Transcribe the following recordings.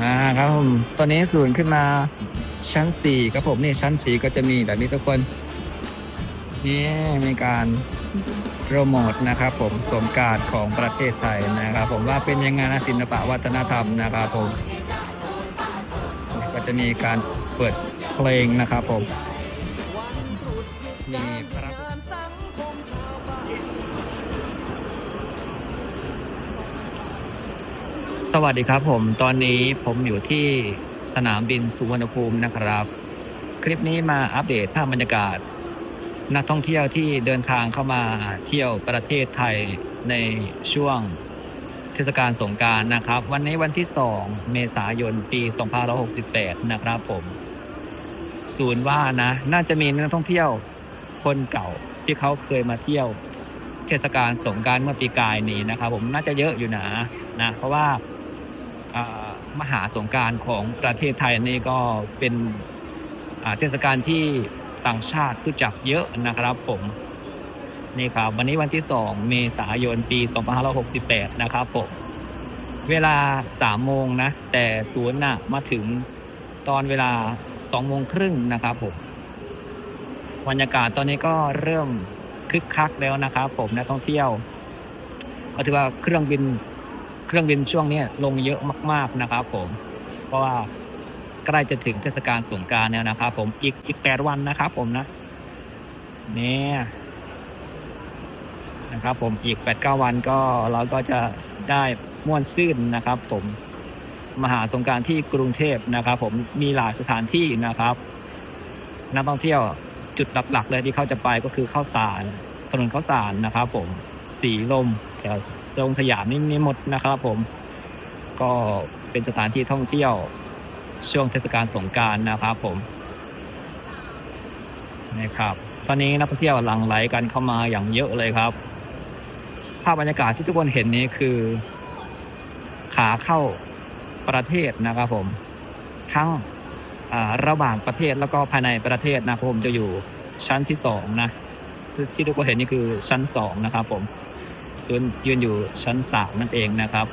อ่าครับผมตอนนี้ศูนย์ขึ้นมาชั้นสี่ครับผมนี่ชั้นสี่ก็จะมีแบบนี้ทุกคนนี่มีการโปรโมทนะครับผมสงการของประเทศไทยนะครับผมว่าเป็นยังไงนะศิลปะวัฒนธรรมนะครับผมก็จะมีการเปิดเพลงนะครับผมมีพระ สวัสดีครับผม ตอนนี้ผมอยู่ที่สนามบินสุวรรณภูมินะครับ คลิปนี้มาอัปเดตภาพบรรยากาศ นักท่องเที่ยวที่เดินทางเข้ามาเที่ยวประเทศไทยในช่วงเทศกาลสงการนะครับ วันนี้วันที่ 2 เมษายนปี2568 นะครับผม ศูนย์ว่านะ น่าจะมีนักท่องเที่ยวคนเก่าที่เขาเคยมาเที่ยวเทศกาลสงการเมื่อปีกายนี้นะครับ ผมน่าจะเยอะอยู่นะนะ เพราะว่า มหาสงการของประเทศไทยนี่ก็เป็นเทศกาลที่ต่างชาติรู้จักเยอะนะครับผมนี่ครับวันนี้วันที่ 2 เมษายนปี 2568 นะครับผมเวลา 3 โมงนะ แต่ศูนน่ะมาถึงตอนเวลา 2 โมงครึ่งนะครับผมบรรยากาศตอนนี้ก็เริ่มคึกคักแล้วนะครับผมนักท่องเที่ยว ก็ถือว่าเครื่องบิน เครื่องบินช่วงนี้ลงเยอะมาก ๆนะครับ ผม เพราะว่าใกล้จะถึงเทศกาลสงกรารแล้วนะครับ ผมอีกอีกแปดวันนะครับ ผมนะเนี่ยนะครับ ผมอีกแปดเก้าวันก็เราก็จะได้ม่วนซื่นนะครับ ผมมหาสงการที่กรุงเทพนะครับ ผมมีหลายสถานที่นะครับนักท่องเที่ยวจุดหลักๆเลยที่เขาจะไปก็คือข้าวสารถนนข้าวสารนะครับ ผม สีลมแถวทรงสยามนี่มีหมดนะครับผม ก็เป็นสถานที่ท่องเที่ยวช่วงเทศกาลสงการนะครับผมนะครับ ตอนนี้นักท่องเที่ยวหลั่งไหลกันเข้ามาอย่างเยอะเลยครับ ภาพบรรยากาศที่ทุกคนเห็นนี้คือ ขาเข้าประเทศนะครับผม ทั้งระหว่างประเทศแล้วก็ภายในประเทศนะครับผมจะอยู่ชั้นที่สองนะที่ทุกคนเห็นนี่คือชั้นสองนะครับผม ส่วนยืนอยู่ชั้นสามนั่นเองนะครับ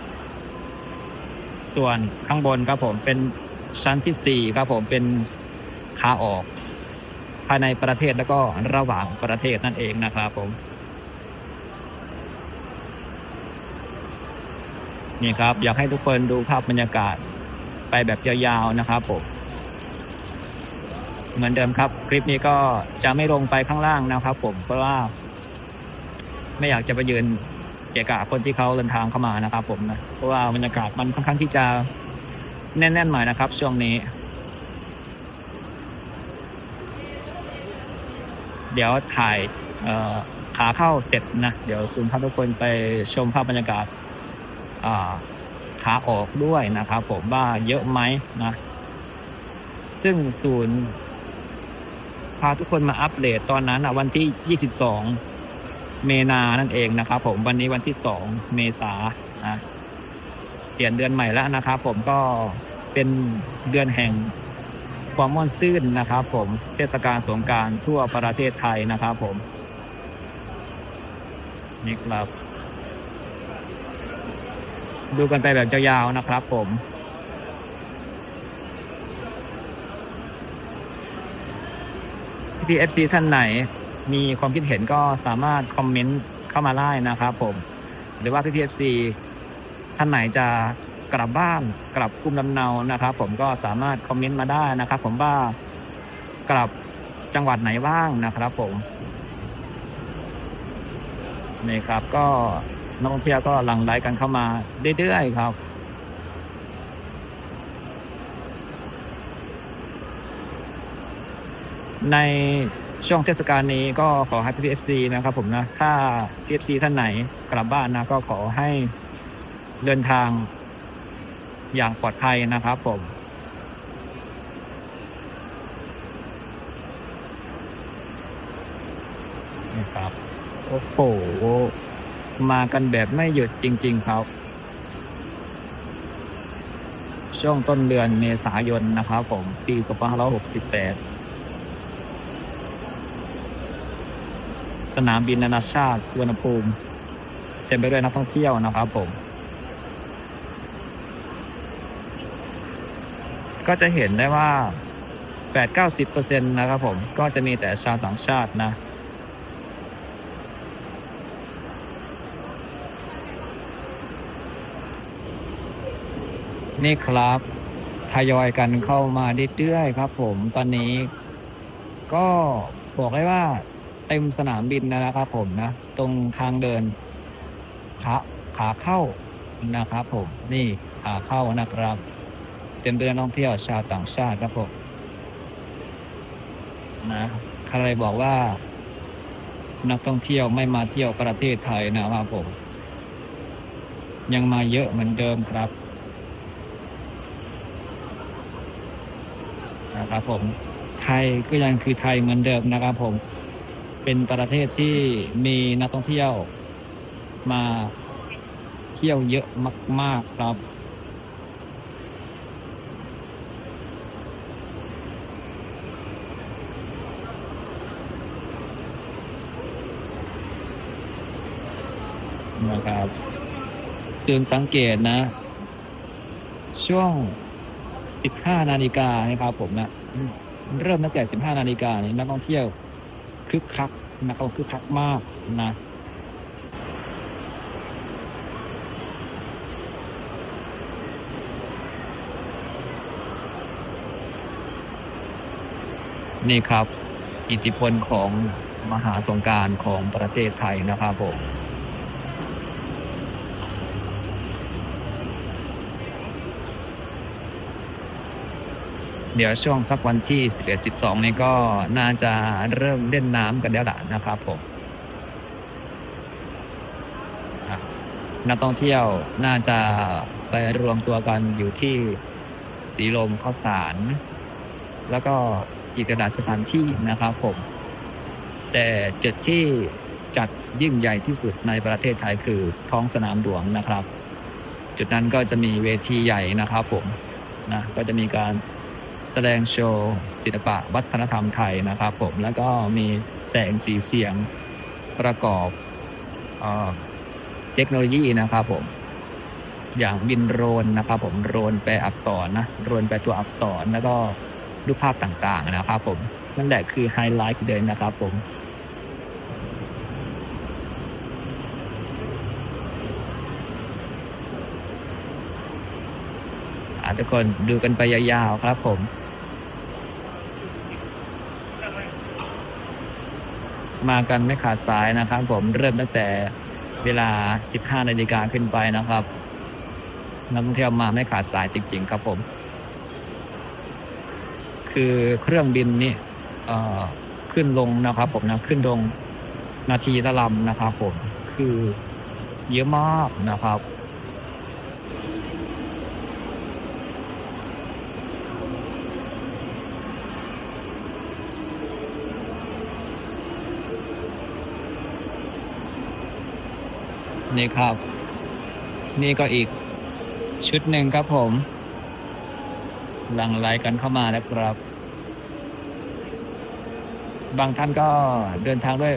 ส่วนข้างบนครับผมเป็นชั้นที่สี่ครับผมเป็นขาออก ภายในประเทศแล้วก็ระหว่างประเทศนั่นเองนะครับผมนี่ครับ อยากให้ทุกคนดูภาพบรรยากาศไปแบบยาวๆนะครับผมเหมือนเดิมครับ คลิปนี้ก็จะไม่ลงไปข้างล่างนะครับผมเพราะว่า ไม่อยากจะไปยืน เกะกะคนที่เขาเดินทางเข้ามานะครับผมนะเพราะว่าบรรยากาศมันค่อนข้างที่จะแน่นๆหน่อยนะครับ ช่วงนี้ เดี๋ยวถ่ายขาเข้าเสร็จนะเดี๋ยวซูมพาทุกคนไปชมภาพบรรยากาศขาออกด้วยนะครับผมว่าเยอะไหมนะ ซึ่งศูนย์พาทุกคนมาอัปเดตตอนนั้นอะวันที่ 22 เมนานั่นเองนะครับ ผมวันนี้วันที่2เมษานะเปลี่ยนเดือนใหม่แล้วนะครับ ผมก็เป็นเดือนแห่งความม่วนซื่นนะครับ ผมเทศกาลสงการทั่วประเทศไทยนะครับผมนี่ครับ ดูกันไปแบบยาวๆนะครับ ผมพี่เอฟซีท่านไหน มีความคิดเห็นก็สามารถคอมเมนต์เข้ามาได้นะครับผม หรือว่าพี่พีเอฟซีท่านไหนจะกลับบ้านกลับภูมิลำเนานะครับ ผมก็สามารถคอมเมนต์มาได้นะครับ ผมว่ากลับจังหวัดไหนบ้างนะครับ ผมนี่ครับก็นักท่องเที่ยวก็หลั่งไหลกันเข้ามาเรื่อยๆครับใน ช่วงเทศกาลนี้ก็ขอให้ PFC นะครับผมนะถ้า PFC ท่านไหนกลับบ้านนะก็ขอให้เดินทางอย่างปลอดภัยนะครับผมนี่ครับโอ้โหมากันแบบไม่หยุดจริง ๆ ครับ ช่วงต้นเดือนเมษายนนะครับผม ปี 2568 สนามบินนานาชาติสุวรรณภูมิเต็มไปด้วยนักท่องเที่ยวนะครับผม ก็จะเห็นได้ว่า 8-90%นะครับผม ก็จะมีแต่ชาวต่างชาตินะนี่ครับทยอยกันเข้ามาเรื่อยๆครับผมตอนนี้ ก็บอกได้ว่า ต็มสนามบินนะครับผมนะ ตรงทางเดินขาขาเข้านะครับผมนี่ขาเข้านะครับเต็มไปด้วยนักท่องเที่ยวชาวต่างชาติครับผมนะใครบอกว่า นักท่องเที่ยวไม่มาเที่ยวประเทศไทยนะครับผม ยังมาเยอะเหมือนเดิมครับนะครับผมไทยก็ยังคือไทยเหมือนเดิมนะครับผม เป็นประเทศที่มีนักท่องเที่ยวมาเที่ยวเยอะมาก ๆ ครับนะครับส่วนสังเกตนะ ช่วง 15 นาฬิกานะครับผมนะ เริ่มตั้งแต่ 15 นาฬิกานี่นักท่องเที่ยว คึกคักนะครับคึกคักมากนะนี่ครับ อิทธิพลของมหาสงการของประเทศไทยนะครับผม เดี๋ยวช่วงสักวันที่ 11 12 นี่ก็น่าจะเริ่มเล่นน้ำกันแล้วล่ะนะครับผมนักท่องเที่ยวน่าจะไปรวมตัวกันอยู่ที่สีลมข้าวสาร แล้วก็อีกระดาษสถานที่นะครับผม แต่จุดที่จัดยิ่งใหญ่ที่สุดในประเทศไทยคือท้องสนามหลวงนะครับ จุดนั้นก็จะมีเวทีใหญ่นะครับผมนะก็จะมีการ แสดงโชว์ศิลปะวัฒนธรรมไทยนะครับผมแล้วก็มีแสงสีเสียงประกอบเอเทคโนโลยีนะครับผมอย่างบินโรนนะครับผมโรนแปลอักษรนะโรนแปลตัวอักษรแล้วก็รูปภาพต่างๆนะครับผมนั่นแหละคือไฮไลท์เลยนะครับผมทุกคนดูกันไปยาวๆครับผม มากันไม่ขาดสายนะครับ ผมเริ่มตั้งแต่เวลา 15นาฬิกาขึ้นไปนะครับนักท่องเที่ยวมาไม่ขาดสายจริง ๆ ครับผม คือเครื่องบินนี่ขึ้นลงนะครับ ผมนะขึ้นลงนาทีละลำนะครับ ผมคือเยอะมากนะครับ นี่ครับ นี่ก็อีกชุดหนึ่งครับผมหลังไหลกันเข้ามาแล้วครับ บางท่านก็เดินทางด้วย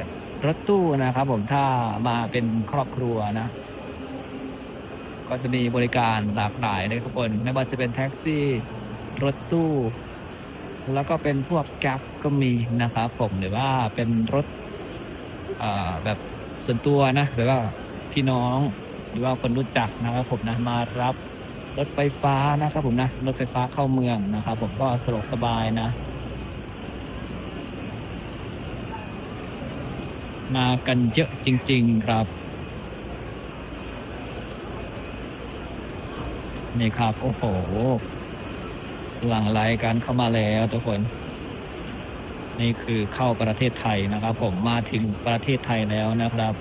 รถตู้นะครับผมถ้ามาเป็นครอบครัวนะ ก็จะมีบริการหลากหลายเลยทุกคนไม่ว่าจะเป็นแท็กซี่ รถตู้ แล้วก็เป็นพวกแก๊ปก็มีนะครับผมหรือว่าเป็นรถแบบส่วนตัวนะหรือว่า พี่น้อง หรือว่าคนรู้จักนะครับผมนะมารับรถไฟฟ้านะครับผมนะรถไฟฟ้าเข้าเมืองนะครับผมก็สะดวกสบายนะ มากันเยอะจริง ๆครับนี่ครับ โอ้โห หลังไหลกันเข้ามาแล้วทุกคน นี่คือเข้าประเทศไทยนะครับ ผมมาถึงประเทศไทยแล้วนะครับ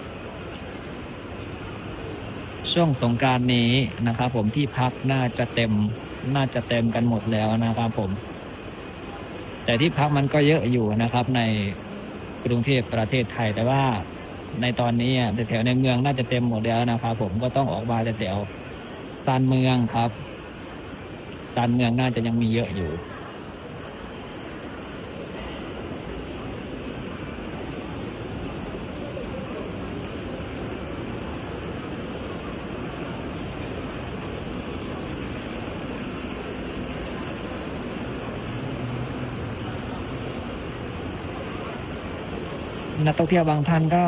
ช่วงสงการนี้นะครับ ผมที่พักน่าจะเต็มน่าจะเต็มกันหมดแล้วนะครับผม แต่ที่พักมันก็เยอะอยู่นะครับ ในกรุงเทพประเทศไทยแต่ว่าในตอนนี้แถวในเมืองน่าจะเต็มหมดแล้วนะครับผมก็ต้องออกมาแถวซานเมืองครับซานเมืองน่าจะยังมีเยอะอยู่ นักท่องเที่ยวบางท่านก็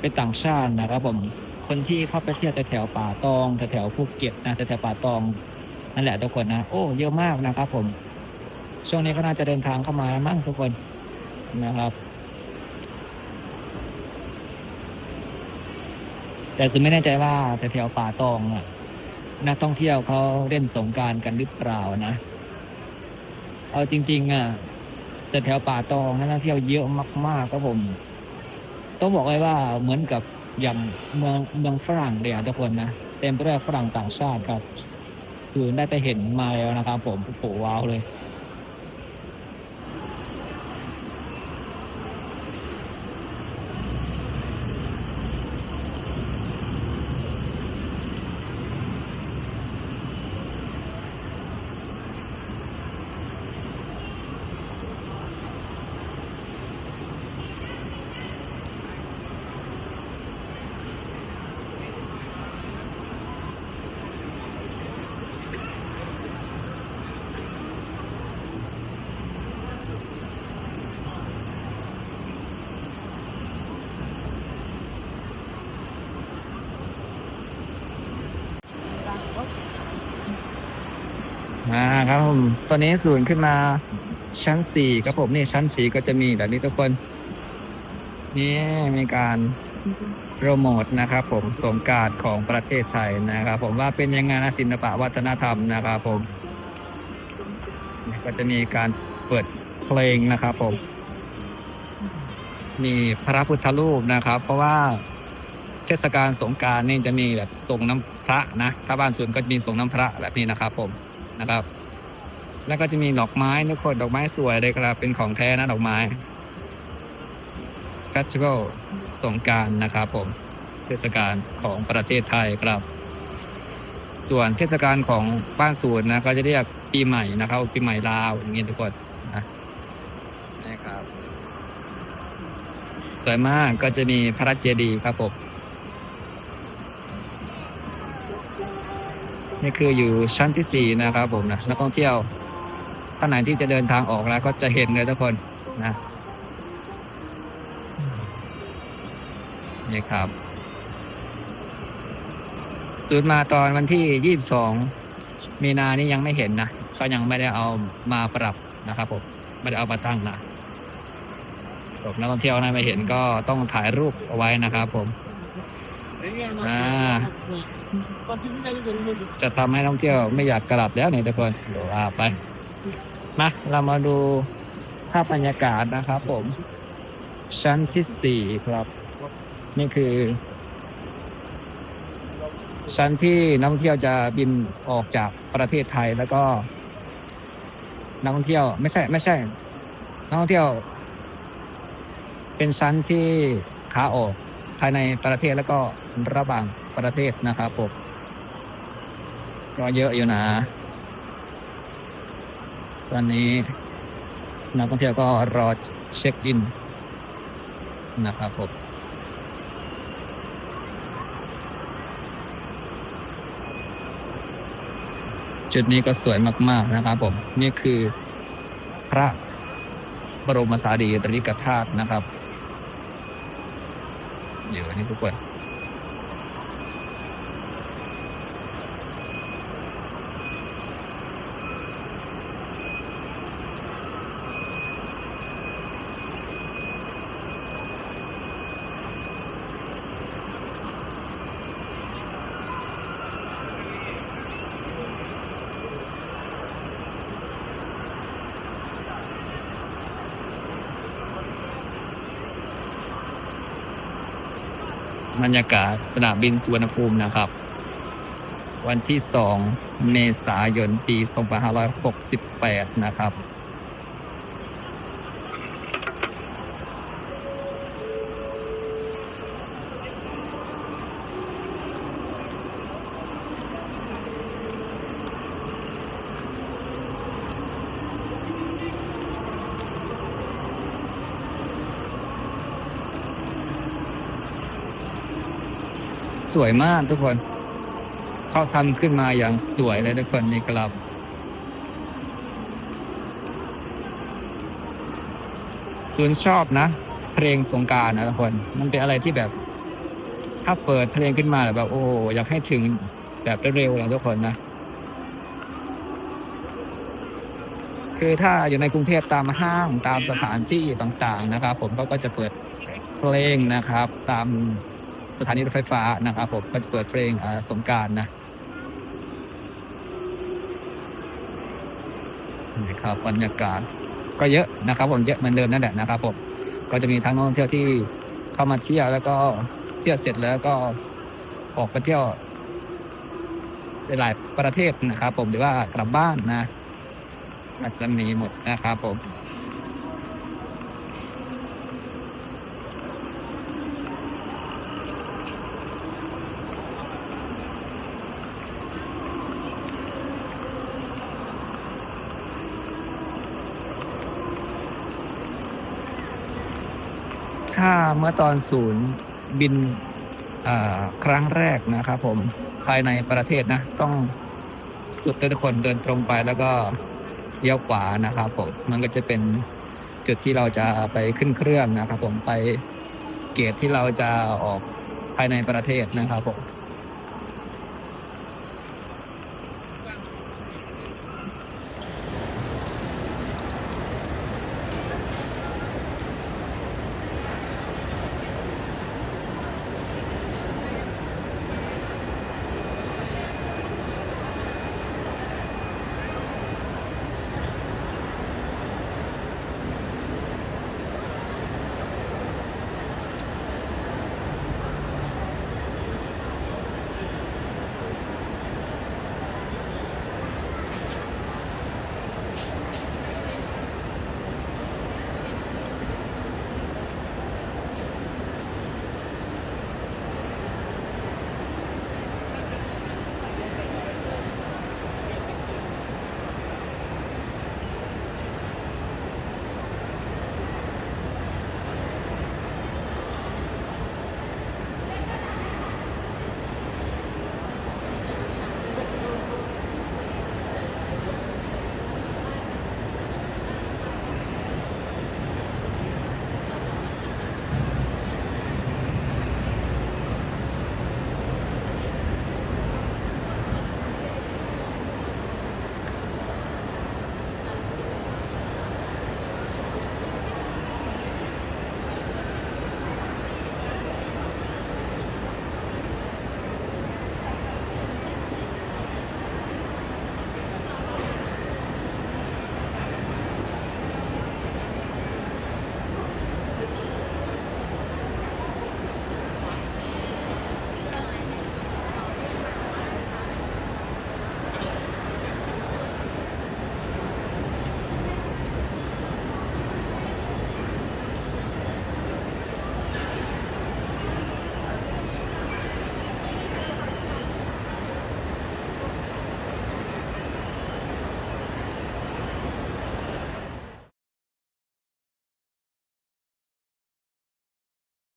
เป็นต่างชาตินะครับผมคนที่เข้าไปเที่ยวแถวป่าตองแถวภูเก็ตนะแถวป่าตองนั่นแหละทุกคนนะโอ้เยอะมากนะครับผมช่วงนี้ก็น่าจะเดินทางเข้ามามั้งทุกคนนะครับ แต่สุดไม่แน่ใจว่าแถวป่าตองอะนักท่องเที่ยวเขาเล่นสงการกันหรือเปล่านะ เอาจริง ๆอะ แต่แถวป่าตองนักท่องเที่ยวเยอะมากๆครับผม ต้องบอกเลยว่าเหมือนกับอย่างเมืองเมืองฝรั่งเลยอะทุกคนนะเต็มไปด้วยฝรั่งต่างชาติครับ สูนได้ไปเห็นมาแล้วนะครับผมโอ้โหว้าวเลย ครับผมตอนนี้ศูนย์ขึ้นมาชั้นสี่ครับผมนี่ชั้นสี่ก็จะมีแบบนี้ทุกคน นี่มีการโปรโมทนะครับผมสงการของประเทศไทยนะครับ ผมว่าเป็นยังไงนะศิลปะวัฒนธรรมนะครับผมก็จะมีการเปิดเพลงนะครับผม มีพระพุทธรูปนะครับ เพราะว่าเทศกาลสงการนี่จะมีแบบส่งน้ำพระนะถ้าบ้านส่วนก็จะมีส่งน้ำพระแบบนี้นะครับผมนะครับ แล้วก็จะมีดอกไม้ทุกคนดอกไม้สวยเลยครับ เป็นของแท้นะดอกไม้เฟสติวัลสงการนะครับผม เทศกาลของประเทศไทยครับ ส่วนเทศกาลของบ้านสูตรนะก็จะเรียกปีใหม่นะครับปีใหม่ลาวอย่างเงี้ยทุกคนนะนี่ครับ สวยมากก็จะมีพระเจดีย์ครับผมนี่คืออยู่ชั้นที่สี่นะครับผมนะนักท่องเที่ยว ท่านไหนที่จะเดินทางออกแล้ว ก็จะเห็นเลยทุกคนนะนี่ครับสูตรมาตอนวันที่22มีนานี่ยังไม่เห็นนะเขายังไม่ได้เอามาปรับนะครับผมไม่ได้เอามาตั้งนะผมนักท่องเที่ยวนะไม่เห็นก็ต้องถ่ายรูปเอาไว้นะครับผมจะทำให้นักท่องเที่ยวไม่อยากกลับแล้วนี่ทุกคนเดี๋ยวไป มาเรามาดูภาพบรรยากาศนะครับผม ชั้นที่สี่ครับ นี่คือ ชั้นที่นักท่องเที่ยวจะบินออกจากประเทศไทยแล้วก็ นักท่องเที่ยวไม่ใช่ไม่ใช่ นักท่องเที่ยว เป็นชั้นที่ขาออกภายในประเทศแล้วก็ระหว่างประเทศนะครับผมก็เยอะอยู่นะ ตอนนี้นักท่องเที่ยวก็รอเช็คอินนะครับผมจุดนี้ก็สวยมาก ๆ นะครับผม นี่คือพระบรมสารีริกธาตุนะครับ อยู่นนี้ทุกคน บรรยากาศสนามบินสุวรรณภูมินะครับ วันที่ 2 เมษายน ปี 2568 นะครับ สวยมากทุกคน เขาทำขึ้นมาอย่างสวยเลยทุกคนนี่ครับส่วนชอบนะ เพลงสงการนะทุกคน มันเป็นอะไรที่แบบ ถ้าเปิดเพลงขึ้นมาแบบ โอ้อยากให้ถึงแบบเร็วๆเลยทุกคนนะคือถ้าอยู่ในกรุงเทพตามห้างตามสถานที่ต่างๆนะครับ ผมก็ก็จะเปิดเพลงนะครับ ตาม สถานีรถไฟฟ้านะครับผมก็จะเปิดเพลงสงการนะนี่ครับบรรยากาศก็เยอะนะครับ ผมเยอะเหมือนเดิมนั่นแหละนะครับผมก็จะมีทั้งนักท่องเที่ยวที่เข้ามาเที่ยวแล้วก็เที่ยวเสร็จแล้วก็ออกไปเที่ยวหลายประเทศนะครับ ผมหรือว่ากลับบ้านนะอาจจะมีหมดนะครับผม เมื่อตอนศูนย์บินครั้งแรกนะครับผมภายในประเทศนะ ต้องสุดทุกคนเดินตรงไปแล้วก็เลี้ยวขวานะครับผมมันก็จะเป็นจุดที่เราจะไปขึ้นเครื่องนะครับ ผมไปเกตที่เราจะออกภายในประเทศนะครับผม